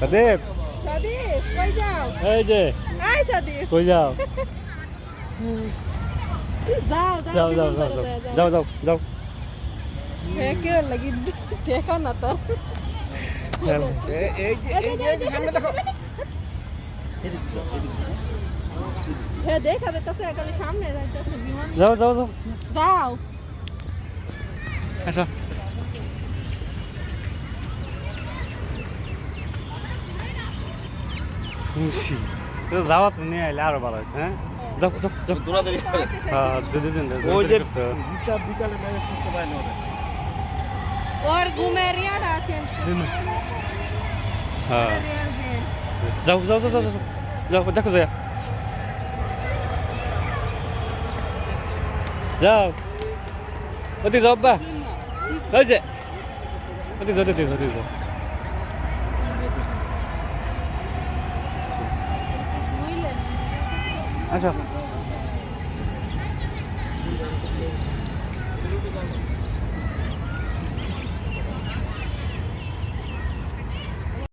সাদেব। সাদীপ কই যাও? এই যে। আই সাদীপ কই যাও? যাও যাও যাও যাও যাও যাও যাও যাও কে লাগি দেখা না তো। এই যে এই যে এই যে সামনে হে দেখা যাচ্ছে এখানে সামনে যাও যাও যাও। যাও। আসো। খুশি তো যাওয়া তো নিয়ে আইলে আরো ভালো হতো হ্যাঁ যাও যাও যাও দৌড়াদৌড়ি হ্যাঁ দুদিন ওই যে হিসাব বিকালে ম্যানেজ করতে পারে না और घूमे रिया ना चेंज हाँ जाओ जाओ जाओ जाओ जाओ देखो जाया जाओ 어디 जाओ बा 어제 어디 जाओ 어디 जाओ 어디 जाओ আসো।